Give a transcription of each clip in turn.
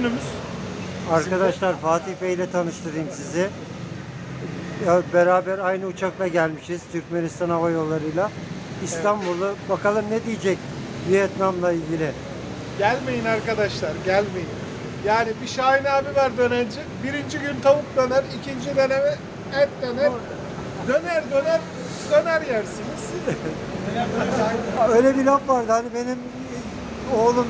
günümüz. Arkadaşlar Fatih Bey ile tanıştırayım sizi. Ya beraber aynı uçakla gelmişiz Türkmenistan Hava Yolları'yla. İstanbul'u bakalım ne diyecek Vietnam'la ilgili. Gelmeyin arkadaşlar, gelmeyin. Yani bir Şahin abi var dönerci. Birinci gün tavuk döner, ikinci döneme et döner. Döner döner, döner yersiniz. Öyle bir laf vardı hani benim oğlum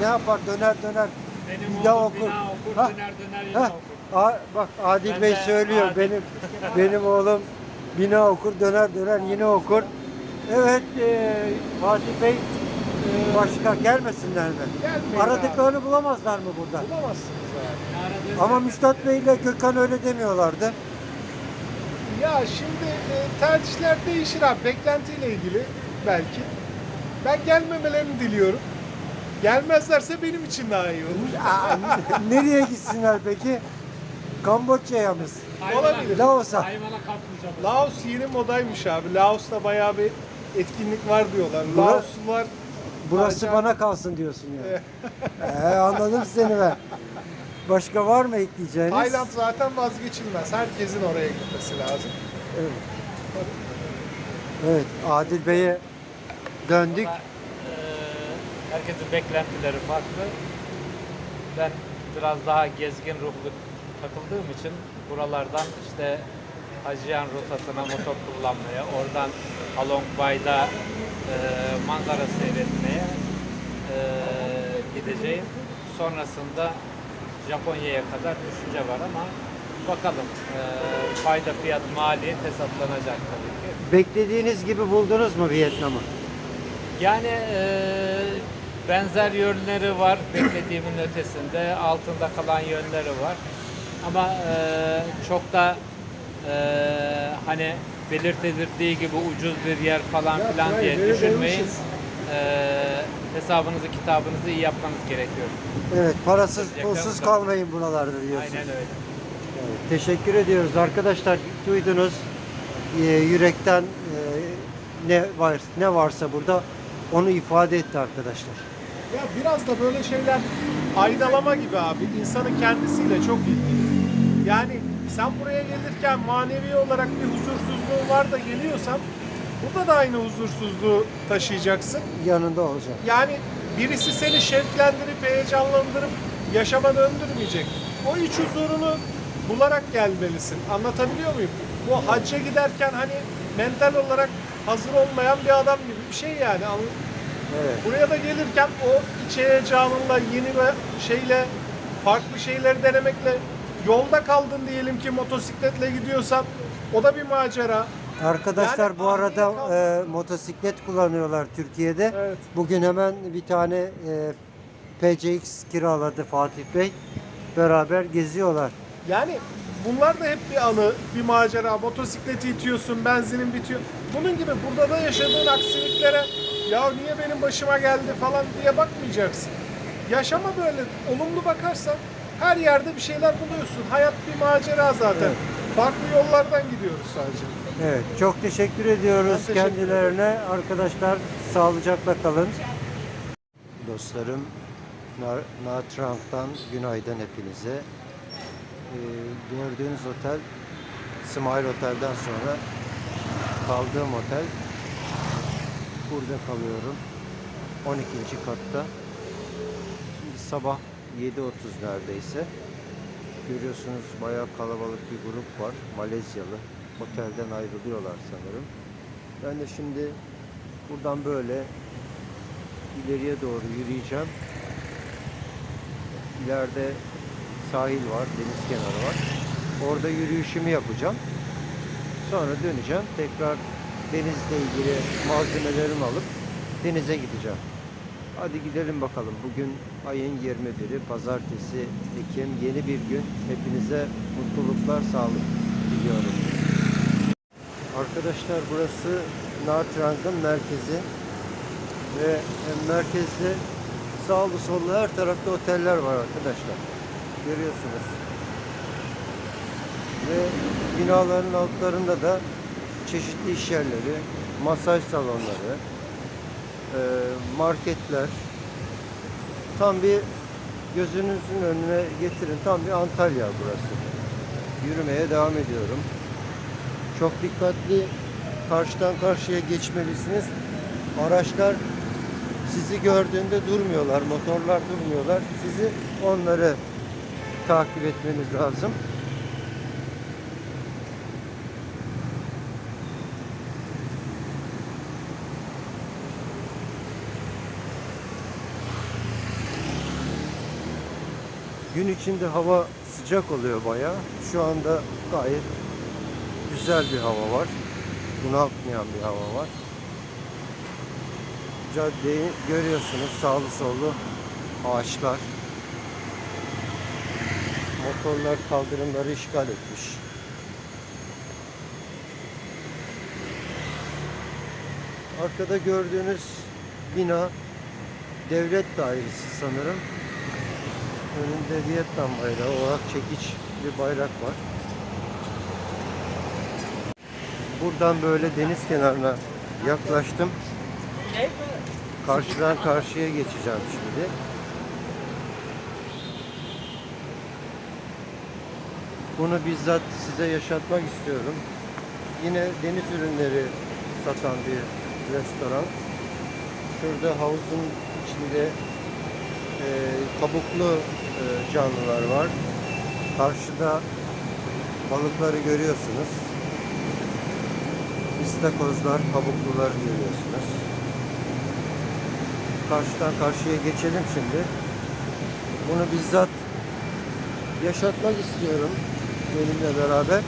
ne yapar döner döner Benim oğlum okur. bina okur, Ha, döner döner ha. yine okur. A- bak Adil Ben Bey söylüyor Adil. benim benim oğlum bina okur döner döner yine okur. Evet e, Fatih Bey e, başka gelmesinler mi? Gelmeyin Aradıklarını bulamazlar mı burada? Bulamazsınız abi. Ama Müstat Bey ile Gökhan öyle demiyorlardı. Ya şimdi e, tercihler değişir abi. Beklentiyle ilgili belki. Ben gelmemelerini diliyorum. Gelmezlerse benim için daha iyi olur. Aa, Nereye gitsinler peki? Kamboçya'ya mı? olabilir. Laos'a. Hayvana. Laos yeni modaymış abi. Laos'ta bayağı bir etkinlik var diyorlar. Bura- Laoslular Burası Acayip. bana kalsın diyorsun yani. ee, anladım seni ben. Başka var mı ekleyeceğiniz? Tayland zaten vazgeçilmez. Herkesin oraya gitmesi lazım. Evet. Evet, Adil Bey'e döndük. Herkesin beklentileri farklı. Ben biraz daha gezgin ruhlu takıldığım için buralardan işte Hajiyan rotasına motor kullanmaya, oradan Along Bay'da eee manzara seyretmeye eee, gideceğim. Sonrasında Japonya'ya kadar düşünce var ama bakalım eee fayda fiyat maliyet hesaplanacak tabii ki. Beklediğiniz gibi buldunuz mu Vietnam'ı? Yani eee, benzer yönleri var beklediğimin ötesinde altında kalan yönleri var ama eee, çok da eee, hani belirtildiği gibi ucuz bir yer falan filan diye düşünmeyin. Eee, hesabınızı kitabınızı iyi yapmanız gerekiyor. Evet, parasız pulsuz bu. kalmayın buralarda diyorsun. Aynen öyle. Evet, teşekkür ediyoruz arkadaşlar. Duydunuz e, yürekten e, ne var ne varsa burada onu ifade etti arkadaşlar. Ya biraz da böyle şeyler aynalama gibi abi. İnsanın kendisiyle çok ilgili. Yani sen buraya gelirken manevi olarak bir huzursuzluğun var da geliyorsan burada da aynı huzursuzluğu taşıyacaksın. Yanında olacak. Yani birisi seni şevklendirip, heyecanlandırıp yaşama döndürmeyecek. O iç huzurunu bularak gelmelisin. Anlatabiliyor muyum? Bu hacca giderken hani mental olarak hazır olmayan bir adam gibi bir şey yani. Evet. Buraya da gelirken o iç heyecanınla, yeni ve şeyle, farklı şeyleri denemekle yolda kaldın diyelim ki motosikletle gidiyorsan o da bir macera. Arkadaşlar Yani bu arada e, motosiklet kullanıyorlar Türkiye'de. Evet. Bugün hemen bir tane e, PCX kiraladı Fatih Bey. Beraber geziyorlar. Yani bunlar da hep bir anı, bir macera. Motosikleti itiyorsun, benzinin bitiyor. Bunun gibi burada da yaşadığın aksiliklere ya niye benim başıma geldi falan diye bakmayacaksın. Yaşama böyle olumlu bakarsan her yerde bir şeyler buluyorsun. Hayat bir macera zaten. Evet. Farklı yollardan gidiyoruz sadece. Evet, çok teşekkür ediyoruz Ben teşekkür kendilerine. Arkadaşlar sağlıcakla kalın. Dostlarım, Na- Natrank'tan günaydın hepinize. Ee, gördüğünüz otel Smile Otel'den sonra kaldığım otel. Burada kalıyorum. 12. katta. Şimdi sabah 7.30 neredeyse. Görüyorsunuz bayağı kalabalık bir grup var. Malezyalı. Otelden ayrılıyorlar sanırım. Ben de şimdi buradan böyle ileriye doğru yürüyeceğim. İleride sahil var, deniz kenarı var. Orada yürüyüşümü yapacağım. Sonra döneceğim. Tekrar denizle ilgili malzemelerimi alıp denize gideceğim. Hadi gidelim bakalım. Bugün ayın 21'i Pazartesi Ekim yeni bir gün. Hepinize mutluluklar, sağlık diliyorum. Arkadaşlar burası Natrang'ın merkezi ve merkezde sağlı sollu her tarafta oteller var arkadaşlar. Görüyorsunuz. Ve binaların altlarında da çeşitli iş yerleri, masaj salonları, e, marketler, tam bir gözünüzün önüne getirin. Tam bir Antalya burası. Yürümeye devam ediyorum. Çok dikkatli karşıdan karşıya geçmelisiniz. Araçlar sizi gördüğünde durmuyorlar, motorlar durmuyorlar. Sizi onları takip etmeniz lazım. Gün içinde hava sıcak oluyor bayağı. Şu anda gayet güzel bir hava var. Bunaltmayan bir hava var. Caddeyi görüyorsunuz sağlı sollu ağaçlar. Motorlar kaldırımları işgal etmiş. Arkada gördüğünüz bina devlet dairesi sanırım. Önünde Vietnam bayrağı olarak çekiç bir bayrak var. Buradan böyle deniz kenarına yaklaştım. Karşıdan karşıya geçeceğim şimdi. Bunu bizzat size yaşatmak istiyorum. Yine deniz ürünleri satan bir restoran. Şurada havuzun içinde e, kabuklu e, canlılar var. Karşıda balıkları görüyorsunuz. İstakozlar, kabuklular görüyorsunuz. Karşıdan karşıya geçelim şimdi. Bunu bizzat yaşatmak istiyorum benimle beraber.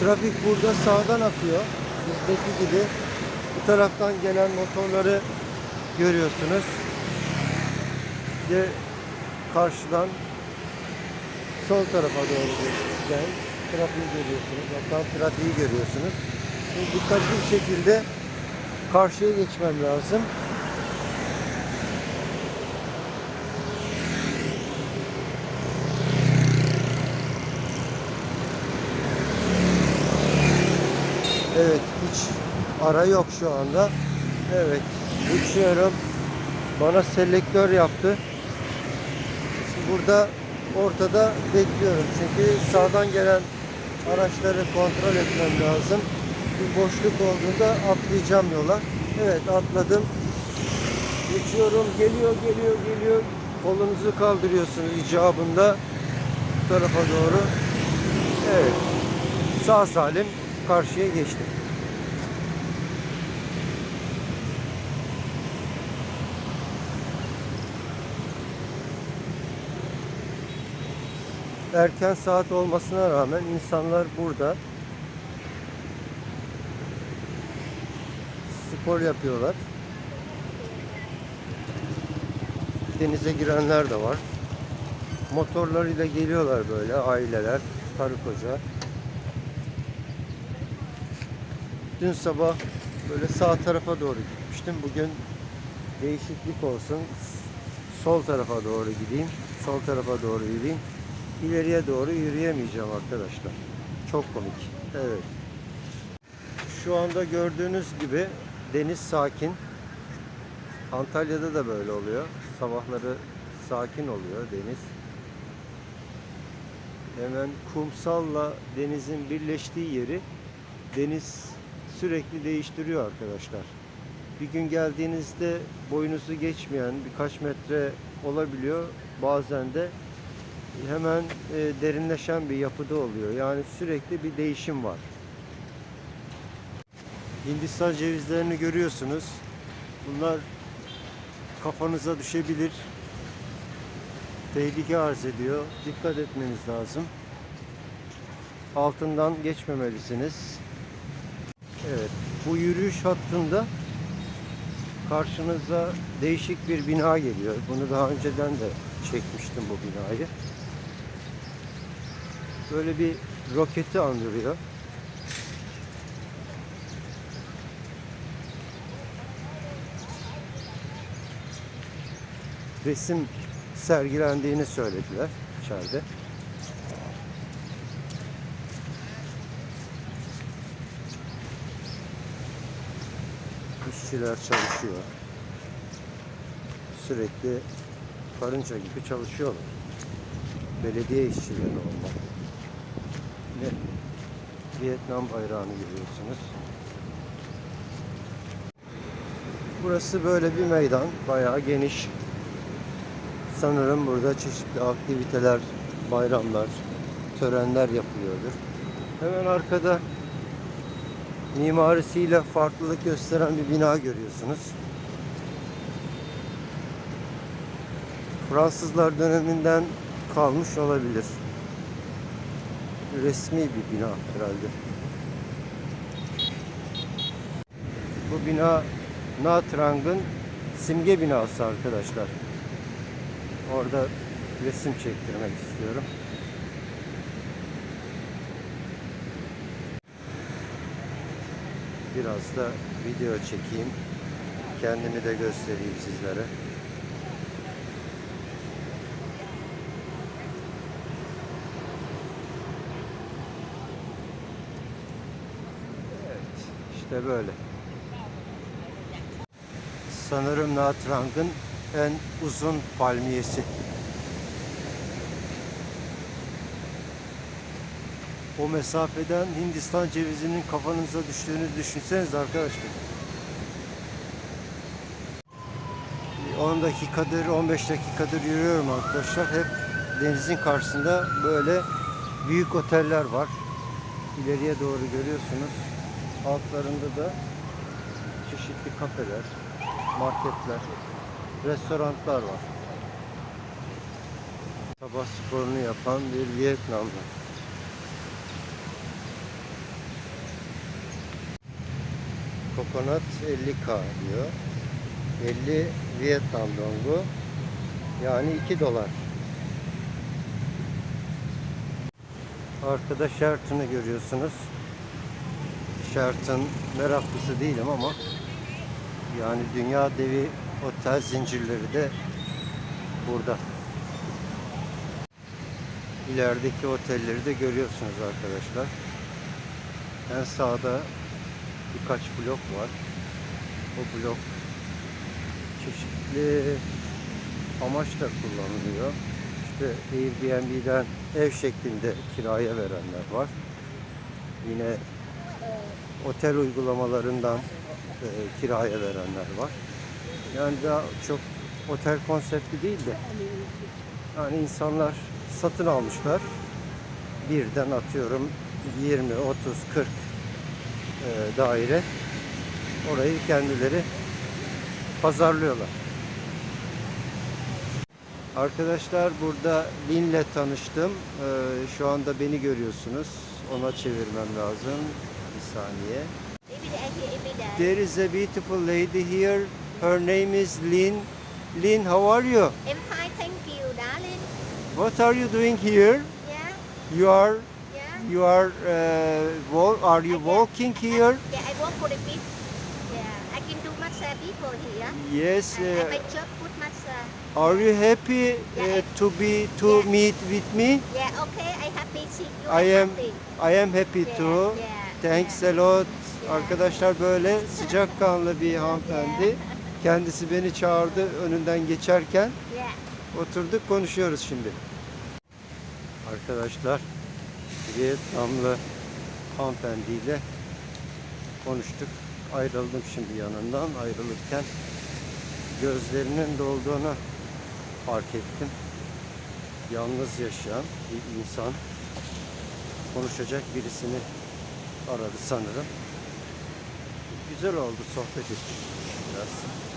Trafik burada sağdan akıyor. Bizdeki gibi. Bu taraftan gelen motorları görüyorsunuz. De karşıdan sol tarafa doğru geçen trafiği görüyorsunuz. Hatta trafiği görüyorsunuz. Şimdi dikkatli bir şekilde karşıya geçmem lazım. Evet hiç ara yok şu anda. Evet uçuyorum. Bana selektör yaptı. Burada ortada bekliyorum. Çünkü sağdan gelen araçları kontrol etmem lazım. Bir boşluk olduğunda atlayacağım yola. Evet atladım. Geçiyorum. Geliyor, geliyor, geliyor. Kolunuzu kaldırıyorsunuz icabında bu tarafa doğru. Evet. Sağ salim karşıya geçtim. Erken saat olmasına rağmen insanlar burada spor yapıyorlar. Denize girenler de var. Motorlarıyla geliyorlar böyle aileler, karı koca. Dün sabah böyle sağ tarafa doğru gitmiştim. Bugün değişiklik olsun. Sol tarafa doğru gideyim. Sol tarafa doğru yürüyeyim. İleriye doğru yürüyemeyeceğim arkadaşlar. Çok komik. Evet. Şu anda gördüğünüz gibi deniz sakin. Antalya'da da böyle oluyor. Sabahları sakin oluyor deniz. Hemen kumsalla denizin birleştiği yeri deniz sürekli değiştiriyor arkadaşlar. Bir gün geldiğinizde boyunuzu geçmeyen birkaç metre olabiliyor. Bazen de hemen e, derinleşen bir yapıda oluyor. Yani sürekli bir değişim var. Hindistan cevizlerini görüyorsunuz. Bunlar kafanıza düşebilir. Tehlike arz ediyor. Dikkat etmeniz lazım. Altından geçmemelisiniz. Evet. Bu yürüyüş hattında karşınıza değişik bir bina geliyor. Bunu daha önceden de çekmiştim bu binayı. Böyle bir roketi andırıyor. Resim sergilendiğini söylediler içeride. İşçiler çalışıyor. Sürekli karınca gibi çalışıyorlar. Belediye işçileri olmak. Ve Vietnam bayrağını görüyorsunuz. Burası böyle bir meydan. Bayağı geniş. Sanırım burada çeşitli aktiviteler, bayramlar, törenler yapılıyordur. Hemen arkada mimarisiyle farklılık gösteren bir bina görüyorsunuz. Fransızlar döneminden kalmış olabilir. Resmi bir bina herhalde. Bu bina Natrang'ın simge binası arkadaşlar. Orada resim çektirmek istiyorum. Biraz da video çekeyim. Kendimi de göstereyim sizlere. Evet, işte böyle. Sanırım Natrang'ın en uzun palmiyesi. O mesafeden Hindistan cevizinin kafanıza düştüğünü düşünseniz arkadaşlar. Bir 10 dakikadır, 15 dakikadır yürüyorum arkadaşlar. Hep denizin karşısında böyle büyük oteller var. İleriye doğru görüyorsunuz. Altlarında da çeşitli kafeler, marketler, restoranlar var. Sabah sporunu yapan bir Vietnamlı. Kokonat 50k diyor. 50 Vietnam dongu. Yani 2 dolar. Arkada Sheraton'ı görüyorsunuz. Sheraton meraklısı değilim ama yani dünya devi otel zincirleri de burada. İlerideki otelleri de görüyorsunuz arkadaşlar. En sağda birkaç blok var. O blok çeşitli amaçla kullanılıyor. İşte Airbnb'den ev şeklinde kiraya verenler var. Yine otel uygulamalarından e, kiraya verenler var. Yani daha çok otel konsepti değil de yani insanlar satın almışlar. Birden atıyorum 20, 30, 40 e, daire. Orayı kendileri pazarlıyorlar. Arkadaşlar burada Lin'le tanıştım. Ee, şu anda beni görüyorsunuz. Ona çevirmem lazım. Bir saniye. There is a beautiful lady here. Her name is Lin. Lin, how are you? I'm fine, thank you, darling. What are you doing here? Yeah, You are. You are uh, wal- are you walking here? Yeah, I work for the beach. Yeah, I can do massage people here. Yes. I, I uh, my job foot massage. are you happy uh, to be to Yeah. meet with me? Yeah, okay, I happy see you. I I'm am happy. I am happy Yeah, too. yeah, Thanks a lot. Yeah. Arkadaşlar böyle sıcakkanlı bir hanımefendi. Kendisi beni çağırdı önünden geçerken. Yeah. Oturduk konuşuyoruz şimdi. Arkadaşlar Vietnamlı hanımefendiyle konuştuk. Ayrıldım şimdi yanından. Ayrılırken gözlerinin dolduğunu fark ettim. Yalnız yaşayan bir insan konuşacak birisini aradı sanırım. Güzel oldu sohbet ettik biraz.